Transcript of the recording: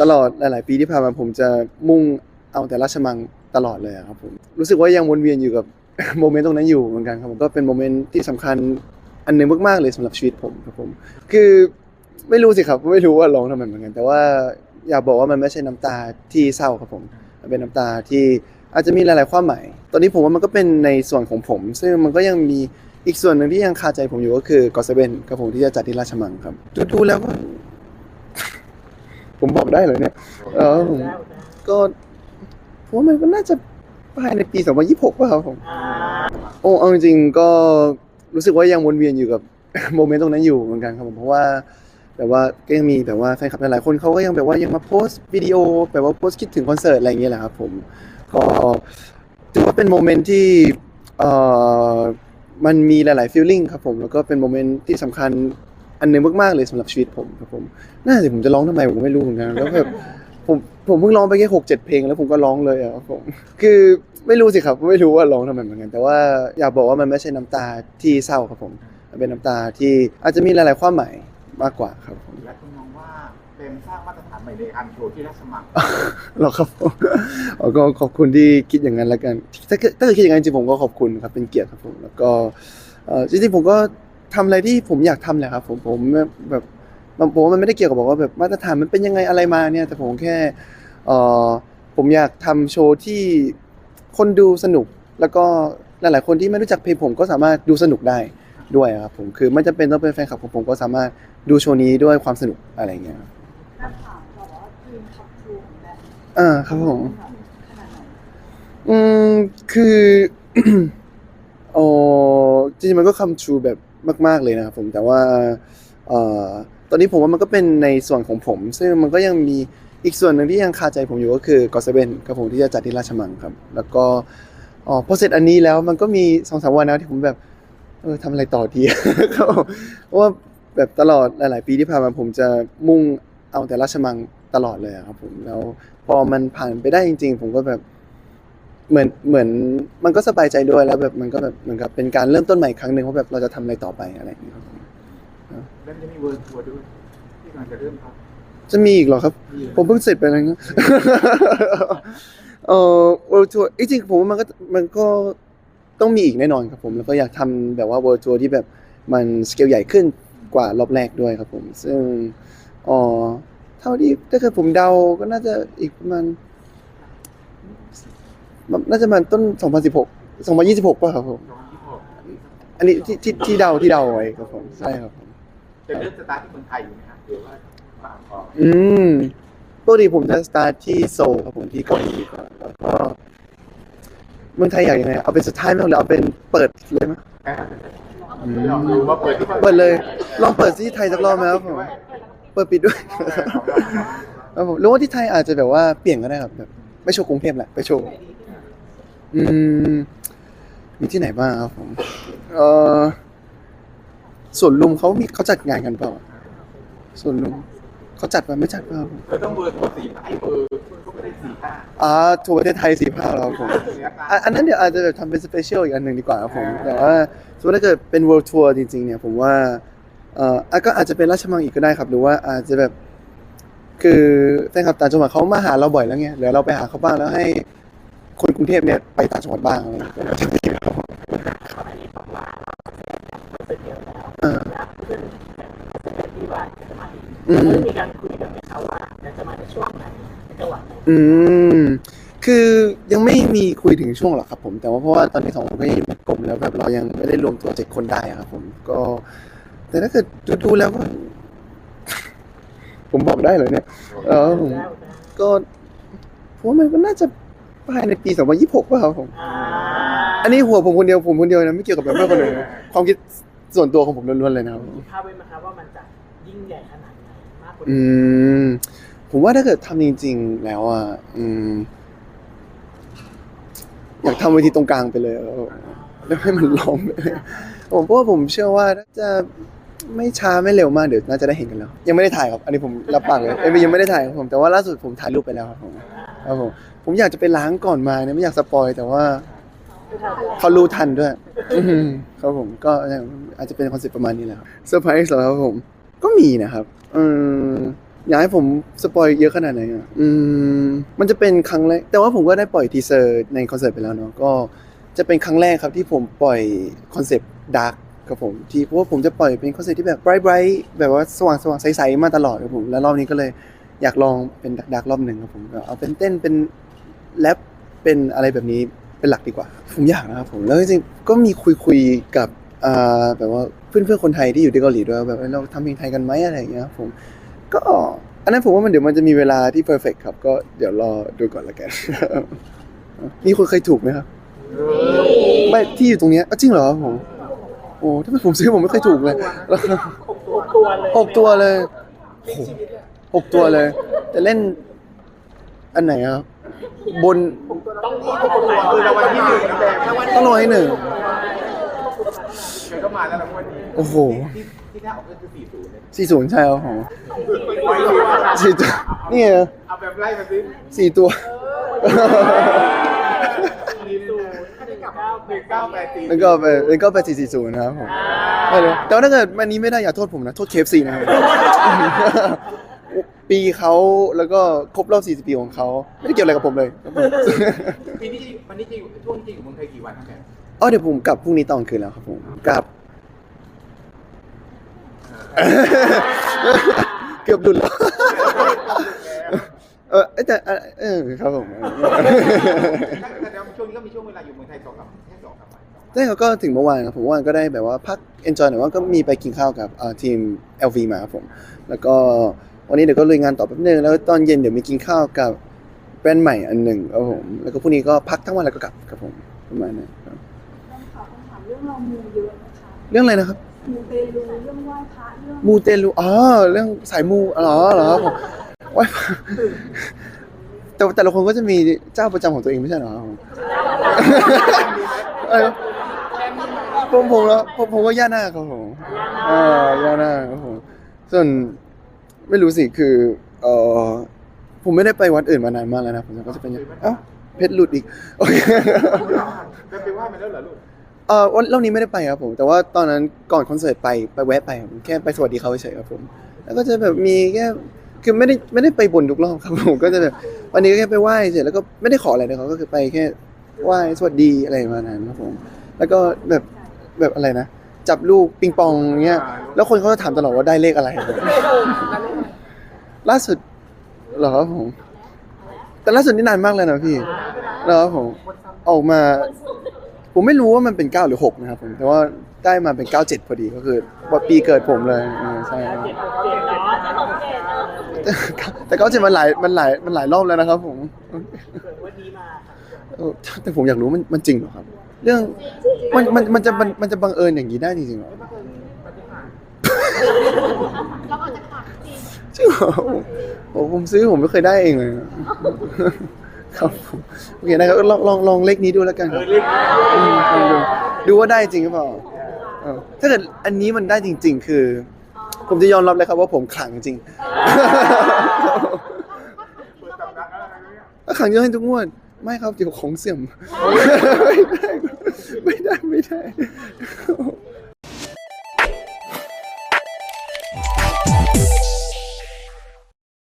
ตลอดหลาย ๆ ปีที่ผ่านมาผมจะมุ่งเอาแต่ราชมังตลอดเลยครับผมรู้สึกว่ายังวนเวียนอยู่กับโมเมนต์ตรงนั้นอยู่เหมือนกันครับผมก็เป็นโมเมนต์ที่สำคัญอันหนึงมาก ๆ เลยสำหรับชีวิตผมครับผม คือไม่รู้สิครับไม่รู้ว่าร้องทำไมเหมือนกัน แต่ว่าอยากบอกว่ามันไม่ใช่น้ำตาที่เศร้าครับผมมันเป็นน้ำตาที่อาจจะมีหลาย ๆ ความหมาย ตอนนี้ผมว่ามันก็เป็นในส่วนของผม ซึ่งมันก็ยังมีอีกส่วนหนึ่งที่ยังคาใจผมอยู่ก็คือกอสเบนครับผมที่จะจัดที่ราชมังครับดูๆแล้วก็ ผมบอกได้เลยเนี่ย เออผมก็ผมว่ามันก็น่าจะภายในปี 2026ป่ะครับผม โอ้เอาจริงๆก็รู้สึกว่ายังวนเวียนอยู่กับโมเมนต์ตรงนั้นอยู่เหมือนกันครับผมเพราะว่าแบบว่าก็ยังมีแบบว่าแฟนคลับหลายๆคนเขาก็ยังแบบว่ายังมาโพสต์วิดีโอแบบว่าโพสต์คิดถึงคอนเสิร์ตอะไรอย่างเงี้ยแหละครับผมก็ถือว่าเป็นโมเมนต์ที่เอ่อมันมีหลายๆฟีลลิ่งครับผมแล้วก็เป็นโมเมนต์ที่สำคัญ อันหนึงมากๆเลยสำหรับชีวิตผมครับผมน่าจะผมจะร้องทำไมผมก็ไม่รู้เหมือนกันแล้วแบบผมผมเพิ่งร้องไปแค่หกเจ็ดเพลงแล้วผมก็ร้องเลยอะครับผมคือไม่รู้สิครับไม่รู้ว่าร้องทำไมเหมือนกัน แต่ว่าอยากบอกว่ามันไม่ใช่น้ำตาที่เศร้าครับผมมันเป็นน้ำตาที่อาจจะมีหลาย ๆ ความหมายมากกว่าครับผมและคุณมองว่าเป็นสร้างมาตรฐานใหม่ในการโชว์ที่ราชมังหรอครับผมอ๋อก็ขอบคุณที่คิดอย่างนั้นแล้วกัน ถ้าเกิดถ้าเกิดคิดอย่างนั้นจริงๆผมก็ขอบคุณครับเป็นเกียรติครับผมแล้วก็เอ่อจริงๆผมก็ ทำอะไรที่ผมอยากทำแหละครับผมผมแบบมันผมว่ามันไม่ได้เกี่ยวกับบอกว่าแบบมาตรฐานมันเป็นยังไงอะไรมาเนี่ย แต่ผมแค่เอ่อผมอยากทำโชว์ที่คนดูสนุก แล้วก็หลาย ๆ คนที่ไม่รู้จักเพลงผมก็สามารถดูสนุกได้ด้วยครับผมคือไม่จำเป็นต้องเป็นแฟนคลับของผมก็สามารถดูโชว์นี้ด้วยความสนุกอะไรอย่างเงี้ยครับถ้าถามแบบว่าทีมคัพทูของแบบอ่าครับผมขนาดไหนอืมคือโอ้จริงๆมันก็คำชูแบบ มาก ๆเลยนะครับผมแต่ว่าออตอนนี้ผมว่ามันก็เป็นในส่วนของผม ซึ่งมันก็ยังมีอีกส่วนหนึ่งที่ยังคาใจผมอยู่ก็คือกอสเบนครับผมที่จะจัดที่ราชมังครับ แล้วก็อ๋อพอเสร็จอันนี้แล้วมันก็มีสองสามวันนะที่ผมแบบเออทำอะไรต่อดีเพราะว่าแบบตลอดหลาย ๆ ปีที่ผ่านมาผมจะมุ่งเอาแต่ราชมังตลอดเลยครับผมแล้วพอมันผ่านไปได้จริง ๆ ผมก็แบบ เหมือนเหมือนมันก็สบายใจด้วยแล้วแบบมันก็แบบเหมือนกับเป็นการเริ่มต้นใหม่อีกครั้งหนึ่งว่าแบบเราจะทำอะไรต่อไปอะไรอย่างเงี้ยครับผมและจะมีเวิร์ทัวร์ด้วยที่กำลังจะเริ่มครับจะมีอีกเหรอครับ ผมเพิ่งเสร็จไปแล้วนะเอ่อ world tour จริงๆผมว่ามันก็มันก็ต้องมีอีกแน่นอนครับผมแล้วก็อยากทำแบบว่า world tour ที่แบบมันสเกลใหญ่ขึ้นกว่ารอบแรกด้วยครับผม ซึ่งอ๋อเท่าที่ถ้าเกิดผมเดาก็น่าจะอีกประมาณ น่าจะประมาณต้น 2016 2026ป่ะครับผมตอนที่หกอันนี้ที่ที่ที่เดาที่เดาไว้ครับผม ใช่ครับผมจะเริ่มสตาร์ทที่เมืองไทยอยู่ไหมครับหรือว่าบางกอกอืมปกติผมจะสตาร์ทที่โซลครับผมที่เกาหลีก่อนแล้วก็เมืองไทยอยากยังไงเอาเป็นสุดท้ายไหมหรือเอาเป็นเปิดเลยไหมอืมลองดูว่าเปิดที่เปิดเลย ลองเปิดที่ไทยสักรอบไหมครับผมเปิดปิดด้วยครับผมหรือว่าที่ไทยอาจจะแบบว่าเปลี่ยนก็ได้ครับแบบไม่โชว์กรุงเทพแหละไปโชว์ อืมมีที่ไหนบ้างครับผมเออส่วนลุมเขามีเขาจัดงานกันเปล่าส่วนลุมเขาจัดป่ะไม่จัดเปล่าเราต้องเบอร์ตัวสีไอ้เบอร์ก็ไม่ได้สีห้าอ่าทัวร์ประเทศไทยสีภาคแล้วครับผมอะอันนั้นเดี๋ยวอาจจะแบบทำเป็นสเปเชียลอีกอันหนึ่งดีกว่าครับผมแต่ว่าสมมติถ้าเกิดเป็น world tour จริงๆเนี่ยผมว่าเอ่ออะก็อาจจะเป็นราชมังอีกก็ได้ครับ หรือว่าอาจจะแบบ คือแฟนคลับต่างจังหวัดเขามาหาเราบ่อยแล้วไงเดี๋ยวเราไปหาเขาบ้างแล้วให้ คนกรุงเทพเนี่ยไปต่างจังหวัดบ้างอะไรอย่างเงี้ยจะดีครับผมเอออืมมีการคุยกันไหมคะว่าจะมาในช่วงไหนจังหวัดไหนอืมคือยังไม่มีคุยถึงช่วงหรอกครับ ผม แต่ว่าเพราะว่าตอนนี้สองคนก็ยังอยู่ในกลุ่มแล้วแบบเรายังไม่ได้รวมตัวเจ็ดคนได้อะครับ ผมก็ แต่ถ้าเกิดดูๆแล้วก็ ผมบอกได้เลยเนี่ย เออผมก็ผมว่ามันก็น่าจะ ภายในปี 2026ป่ะครับผม อันนี้หัวผมคนเดียวผมคนเดียวนะไม่เกี่ยวกับแบบเพื่อนคนอื่นนะความคิดส่วนตัวของผมล้วนๆเลยนะครับ มีภาพไว้ไหมคะว่ามันจะยิ่งใหญ่ขนาดไหนมากกว่าอืมผมว่าถ้าเกิดทำจริง ๆ แล้วอะอืม อยากทำเวทีตรงกลางไปเลยแล้วแล้วให้มันล้อมไปเลยผมเพราะว่าผมเชื่อว่าน่าจะไม่ช้าไม่เร็วมากเดี๋ยวน่าจะได้เห็นกันแล้ว ยังไม่ได้ถ่ายครับ อันนี้ผมรับปากเลยเอ้ยยังไม่ได้ถ่ายครับผมแต่ว่าล่าสุดผมถ่ายรูปไปแล้วครับผม ครับผมผมอยากจะไปล้างก่อนมาเนี่ยไม่อยากสปอยแต่ว่าเขารู้ทันด้วยอืมครับผมก็อาจจะเป็นคอนเซ็ปต์ประมาณนี้แหละครับเซอร์ไพรส์เหรอครับผม ก็มีนะครับอืมอยากให้ผมสปอยเยอะขนาดไหนอะอืมมันจะเป็นครั้งแรกแต่ว่าผมก็ได้ปล่อยทีเซอร์ในคอนเสิร์ตไปแล้วเนาะก็จะเป็นครั้งแรกครับที่ผมปล่อยคอนเซปต์ดาร์กครับผมที่เพราะว่าผมจะปล่อยเป็นคอนเซปต์ที่แบบไบรท์ไบรท์แบบว่าสว่างสว่างใสๆมาตลอดครับผมแล้วรอบนี้ก็เลย อยากลองเป็นดาร์กๆรอบหนึ่งครับผมเอาเป็นเต้นเป็นแรปเป็นอะไรแบบนี้เป็นหลักดีกว่า ผมอยากนะครับผมแล้วจริงๆก็มีคุยคุยๆกับอ่าแบบว่าเพื่อนๆคนไทยที่อยู่ที่เกาหลีด้วยว่าแบบเอ้ยเราทำเพลงไทยกันไหมอะไรอย่างเงี้ยครับผมก็อันนั้นผมว่ามันเดี๋ยวมันจะมีเวลาที่เพอร์เฟกครับ ก็เดี๋ยวรอดูก่อนละกันมีคนเคยถูกไหมครับไม่ที่อยู่ตรงเนี้ยอ้าวจริงเหรอผมโอ้ถ้าเป็นผมซื้อผมไม่เคยถูกเลยหกตัวเลยหกตัวเลยโอ้โหหกตัวเลย แต่เล่นอันไหนครับ บนต้องมีหกตัตัววคือรางวัลที่หนึ่งนะแบมต้องรอให้หนึ่งเคยก็มาแล้วรางวัลนี้โอ้โหที่ที่ถ้าออกก็คือสี่ศูนย์เลยสี่ศูนย์ใช่ครับผมปล่อยเลยว่าสี่ตัวนี่ไงเอาแบบไล่มาสิสี่ตัวสี่ศูนย์หนึ่งเก้าแปดสี่แล้วก็ไปแล้วก็ไปสี่สี่ศูนย์นะครับผมไม่เลยแต่ว่าถ้าเกิดวันนี้ไม่ได้อย่าโทษผมนะ โทษเคฟซีนะครับ ปีเขาแล้วก็ครบรอบ 40 ปีของเขาไม่ได้เกี่ยวอะไรกับผมเลยครับผมปีนี้จะวันนี้จะอยู่ช่วงที่อยู่เมืองไทยกี่วันครับแบมอ๋อเดี๋ยวผมกลับพรุ่งนี้ตอนคืนแล้วครับผมกลับ เกือบดุลแล้วเออแต่เออเออครับผมแต่เดี๋ยวช่วงนี้ก็มีช่วงเวลาอยู่เมืองไทยสองสามแค่สองสามวันใช่เขาก็ถึงเมื่อวานครับผมเมื่อวานก็ได้แบบว่าพักเอนจอยหน่อยว่าก็มีไปกินข้าวกับเอ่อทีม LV มาครับผม แล้วก็ วันนี้เดี๋ยวก็ลุยงานต่อแป๊บนึงแล้วตอนเย็นเดี๋ยวมีกินข้าวกับแบรนด์ใหม่อันหนึ่งครับผมแล้วก็พรุ่งนี้ก็พักทั้งวันแล้วก็กลับครับผมประมาณนั้นครับต้องขอคำถามเรื่องเรามูเยอะนะคะเรื่องอะไรนะครับมูเตลูเรื่องไหว้พระเรื่องมูเตลูอ๋อเรื่องสายมูอ๋อเหรอครับผมไหว้พระแต่แต่ละคนก็จะมีเจ้าประจำของตัวเองไม่ใช่เหรอครับผมเออผมผมแล้วผมผมก็ย่าหน้าครับผมอ่าย่าหน้าครับผมส่วน ไม่รู้สิคือเออผมไม่ได้ไปวัดอื่นมานานมากแล้วนะผมก็จะเป็นอย่างเอ้าเพชรหลุดอีกโอเคแบมไปไหว้มาแล้วเหรอลูกเออวันรอบนี้ไม่ได้ไปครับผม แต่ว่าตอนนั้นก่อนคอนเสิร์ตไปไปแวะไปครับผมแค่ไปสวัสดีเขาเฉยๆครับผม แล้วก็จะแบบมีแค่คือไม่ได้ไม่ได้ไปบนทุกรอบครับผมก็จะแบบวันนี้ก็แค่ไปไหว้เฉยแล้วก็ไม่ได้ขออะไรเลยเขาก็คือไปแค่ไหว้สวัสดีอะไรประมาณนั้นครับผม แล้วก็แบบแบบอะไรนะจับลูกปิงปองเงี้ย แล้วคนเขาจะถามตลอดว่าได้เลขอะไร ล่าสุดเหรอครับผม แต่ล่าสุดนี่นานมากเลยนะพี่แล้วครับผมออกมา ผมไม่รู้ว่ามันเป็น9หรือ6นะครับผมแต่ว่าได้มาเป็น97พอดีก็คือว่าปีเกิดผมเลยอ่าใช่ครับเจ็ดเจ็ดเนาเจ็ดมันหลายมันหลายมันหลายรอบแล้วนะครับ ผมเออแต่ผมอยากรู้มันมันจริงเหรอครับ เรื่องมันมันมันจะมันมันจะบังเอิญอย่างนี้ได้จริงๆเหรอ เรา ผมผมซื้อผมไม่เคยได้เองเลยครับผมโอเคนะครับลองลองลองเลขนี้ดูแล้วกันครับอืมลองดูดูว่าได้จริงหรือเปล่าเออถ้าเกิดอันนี้มันได้จริง ๆ คือ ผมจะยอมรับเลยครับว่าผมขลังจริงเปิดตำนานอะไรเนี่ยถ้าขลังเยอะให้ทุกงวดไม่ครับเดี๋ยวของเสื่อมไม่ได้ไม่ได้ไม่ได้